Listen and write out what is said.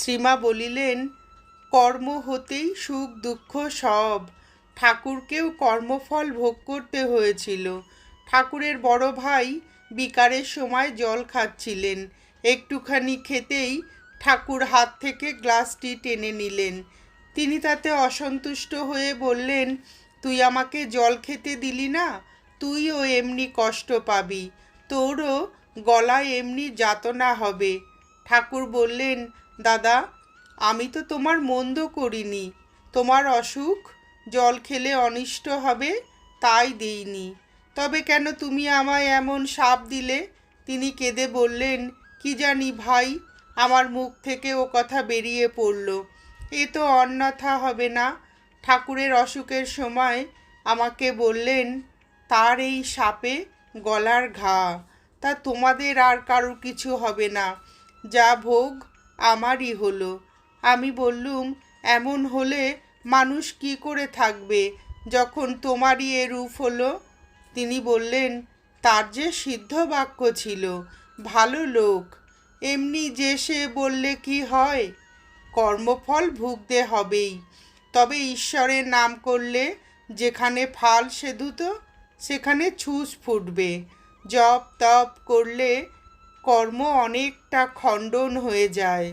শ্রীমা বলিলেন, কর্ম হতেই সুখ দুঃখ সব। ঠাকুরকেও কর্মফল ভোগ করতে হয়েছিল। ঠাকুরের বড় ভাই বিকারের সময় জল খাচ্ছিলেন। একটুখানি খেতেই ঠাকুর হাত থেকে গ্লাসটি টেনে নিলেন। তিনি তাতে অসন্তুষ্ট হয়ে বললেন, তুই আমাকে জল খেতে দিলি না? তুইও এমনি কষ্ট পাবি। তোরও গলায় এমনি যাতনা হবে। ঠাকুর বললেন দাদা, আমি তো তোমার মন্দ করিনি। তোমার অসুখ জল খেলে অনিষ্ট হবে, তাই দিইনি। তবে কেন তুমি আমায় এমন সাপ দিলে? তিনি কেঁদে বললেন, কি জানি ভাই, আমার মুখ থেকে ও কথা বেরিয়ে পড়ল। এ তো অন্যথা হবে না। ঠাকুরের অসুখের সময় আমাকে বললেন, তার এই সাপে গলার ঘা। তা তোমাদের আর কারোর কিছু হবে না। যা ভোগ আমারই হলো। আমি বললুম, এমন হলে মানুষ কি করে থাকবে যখন তোমারই এ রূপ হলো? তিনি বললেন, তার যে সিদ্ধ বাক্য ছিল, ভালো লোক। এমনি যে সে বললে কি হয়? কর্মফল ভুগতে হবেই। তবে ঈশ্বরের নাম করলে যেখানে ফাল সেধুত, সেখানে ছুঁচ ফুটবে। জপ তপ করলে কর্ম অনেকটা খণ্ডন হয়ে যায়।